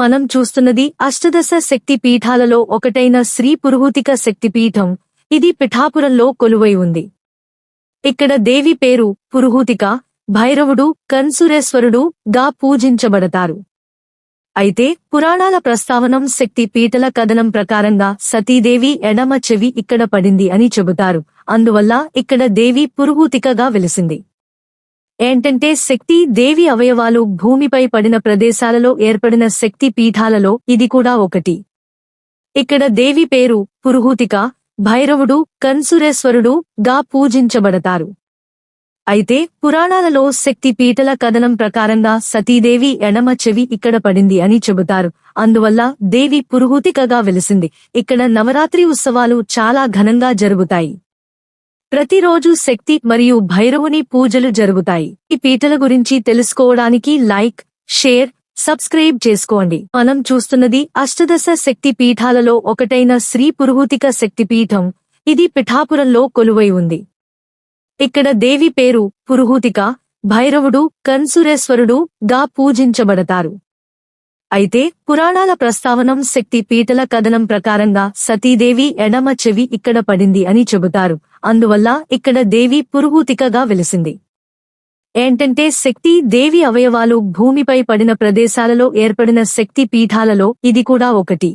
మనం చూస్తున్నది అష్టదశ శక్తి పీఠాలలో ఒకటైన శ్రీ పురుహూతిక శక్తిపీఠం. ఇది పిఠాపురంలో కొలువై ఉంది. ఇక్కడ దేవి పేరు పురుహూతిక భైరవుడు కన్సురేశ్వరుడు గా పూజించబడతారు. అయితే పురాణాల ప్రస్తావనం శక్తి పీటల కథనం ప్రకారంగా సతీదేవి ఎడమ చెవి ఇక్కడ పడింది అని చెబుతారు. అందువల్ల ఇక్కడ దేవి పురుహూతికగా వెలిసింది. ఏంటంటే శక్తి దేవి అవయవాలు భూమిపై పడిన ప్రదేశాలలో ఏర్పడిన శక్తి పీఠాలలో ఇది కూడా ఒకటి. ఇక్కడ దేవి పేరు పురుహూతిక భైరవుడు కన్సురేశ్వరుడు గా పూజించబడతారు. అయితే పురాణాలలో శక్తి పీటల కథనం ప్రకారంగా సతీదేవి ఎడమ చెవి ఇక్కడ పడింది అని చెబుతారు. అందువల్ల దేవి పురుహూతికగా వెలిసింది. ఇక్కడ నవరాత్రి ఉత్సవాలు చాలా ఘనంగా జరుగుతాయి. ప్రతిరోజు శక్తి మరియు భైరవుని పూజలు జరుగుతాయి. ఈ పీటల గురించి తెలుసుకోవడానికి లైక్ షేర్ సబ్స్క్రైబ్ చేసుకోండి. మనం చూస్తున్నది అష్టదశ శక్తి పీఠాలలో ఒకటైన శ్రీ పురుహూతిక శక్తి పీఠం. ఇది పిఠాపురంలో కొలువై ఉంది. ఇక్కడ దేవి పేరు పురుహూతిక భైరవుడు కన్సురేశ్వరుడు గా పూజించబడతారు. అయితే పురాణాల ప్రస్తావనం శక్తి పీటల కథనం ప్రకారంగా సతీదేవి ఎడమ చెవి ఇక్కడ పడింది అని చెబుతారు. అందువల్ల ఇక్కడ దేవి పురుహూతికగా వెలిసింది. ఏంటంటే శక్తి దేవి అవయవాలు భూమిపై పడిన ప్రదేశాలలో ఏర్పడిన శక్తి పీఠాలలో ఇది కూడా ఒకటి.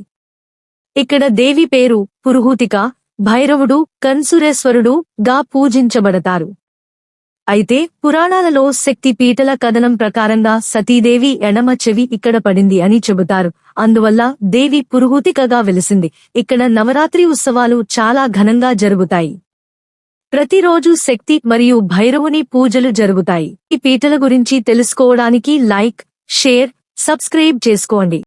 ఇక్కడ దేవి పేరు పురుహూతిక భైరవుడు కన్సురేశ్వరుడు గా పూజించబడతారు. అయితే పురాణాలలో శక్తి పీటల కథనం ప్రకారంగా సతీదేవి ఎడమ చెవి ఇక్కడ పడింది అని చెబుతారు. అందువల్ల దేవి పురుహూతికగా వెలిసింది. ఇక్కడ నవరాత్రి ఉత్సవాలు చాలా ఘనంగా జరుగుతాయి. ప్రతిరోజు శక్తి మరియు భైరవుని పూజలు జరుగుతాయి. ఈ పీటల గురించి తెలుసుకోవడానికి లైక్ షేర్ సబ్స్క్రైబ్ చేసుకోండి.